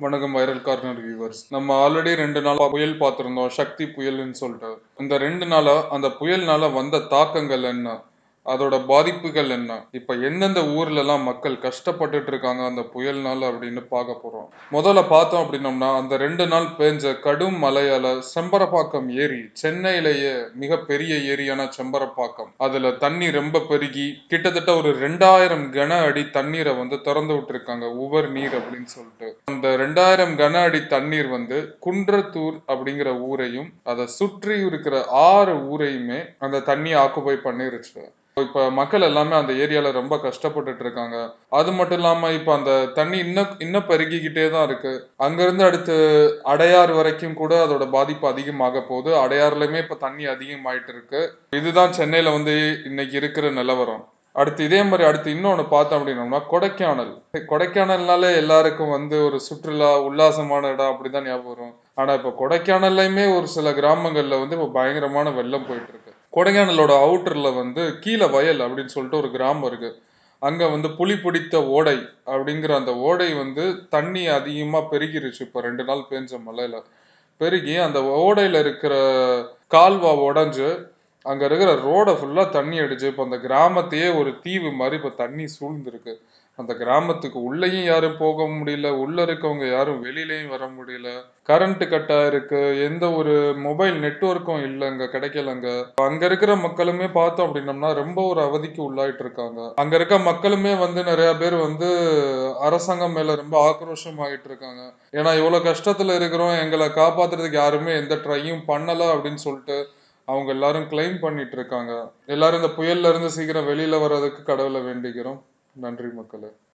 வணக்கம் viral corner viewers நம்ம already ரெண்டு நாளா புயல் பார்த்துருந்தோம் சக்தி புயல்னு சொல்லிட்டு. இந்த ரெண்டு நாளா அந்த புயல்னால வந்த தாக்கங்கள் என்ன? அதோட பாதிப்புகள் என்ன? இப்ப எந்தெந்த ஊர்ல எல்லாம் மக்கள் கஷ்டப்பட்டுட்டு இருக்காங்க அந்த புயல்னால அப்படின்னு பார்க்க போறோம். முதல்ல பார்த்தோம் அப்படின்னோம்னா அந்த ரெண்டு நாள் பெஞ்ச கடும் மழையால செம்பரப்பாக்கம் ஏரி சென்னையிலேயே மிகப்பெரிய ஏரியான செம்பரப்பாக்கம். அதுல தண்ணி ரொம்ப பெருகி கிட்டத்தட்ட ஒரு ரெண்டாயிரம் கன அடி தண்ணீரை வந்து திறந்து விட்டுருக்காங்க உவர் நீர் அப்படின்னு சொல்லிட்டு. அந்த ரெண்டாயிரம் கன அடி தண்ணீர் வந்து குன்றத்தூர் அப்படிங்கிற ஊரையும் அதை சுற்றி இருக்கிற ஆறு ஊரையுமே அந்த தண்ணி ஆக்குபை பண்ணிருச்சு. இப்ப மக்கள் எல்லாமே அந்த ஏரியால ரொம்ப கஷ்டப்பட்டுட்டு இருக்காங்க. அது மட்டும் இல்லாம இப்ப அந்த தண்ணி இன்னும் இன்னும் பெருகிக்கிட்டே தான் இருக்கு. அங்கிருந்து அடுத்து அடையாறு வரைக்கும் கூட அதோட பாதிப்பு அதிகமாக போகுது. அடையாறுலயுமே இப்ப தண்ணி அதிகமாயிட்டு இருக்கு. இதுதான் சென்னையில வந்து இன்னைக்கு இருக்கிற நிலவரம். அடுத்து இதே மாதிரி அடுத்து இன்னொன்று பார்த்தோம் அப்படின்னோம்னா கொடைக்கானல். கொடைக்கானல்னாலே எல்லாருக்கும் வந்து ஒரு சுற்றுலா உல்லாசமான இடம் அப்படிதான் ஞாபகம் வரும். ஆனா இப்ப கொடைக்கானல்லையுமே ஒரு சில கிராமங்கள்ல வந்து இப்போ பயங்கரமான வெள்ளம் போயிட்டு இருக்கு. கொடைக்கானலோட அவுட்டரில் வந்து கீழே வயல் அப்படின்னு சொல்லிட்டு ஒரு கிராமம் இருக்கு. அங்கே வந்து புலி பிடித்த ஓடை அப்படிங்கிற அந்த ஓடை வந்து தண்ணி அதிகமாக பெருகிருச்சு. இப்போ ரெண்டு நாள் பேஞ்ச மழையில் பெருகி அந்த ஓடையில் இருக்கிற கால்வா உடஞ்சு அங்கே இருக்கிற ரோடை ஃபுல்லாக தண்ணி அடிச்சு இப்போ அந்த கிராமத்தையே ஒரு தீவு மாதிரி இப்போ தண்ணி சூழ்ந்திருக்கு. அந்த கிராமத்துக்கு உள்ளேயும் யாரும் போக முடியல உள்ள இருக்கவங்க யாரும் வெளியிலையும் வர முடியல. கரண்ட் கட்டா இருக்கு எந்த ஒரு மொபைல் நெட்ஒர்க்கும் இல்லைங்க கிடைக்கலங்க அங்க. இருக்கிற மக்களுமே பார்த்தோம் அப்படின்னம்னா ரொம்ப ஒரு அவதிக்கு உள்ளாயிட்டு இருக்காங்க. அங்க இருக்க மக்களுமே வந்து நிறைய பேர் வந்து அரசாங்கம் மேல ரொம்ப ஆக்ரோஷம் ஆகிட்டு இருக்காங்க. ஏன்னா இவ்வளவு கஷ்டத்துல இருக்கிறோம் எங்களை காப்பாத்துறதுக்கு யாருமே எந்த ட்ரையும் பண்ணல அப்படின்னு சொல்லிட்டு அவங்க எல்லாரும் கிளைம் பண்ணிட்டு இருக்காங்க. எல்லாரும் இந்த புயல்ல இருந்து சீக்கிரம் வெளியில வர்றதுக்கு கடவுளை வேண்டிக்கிறோம் நன்றி மக்களே.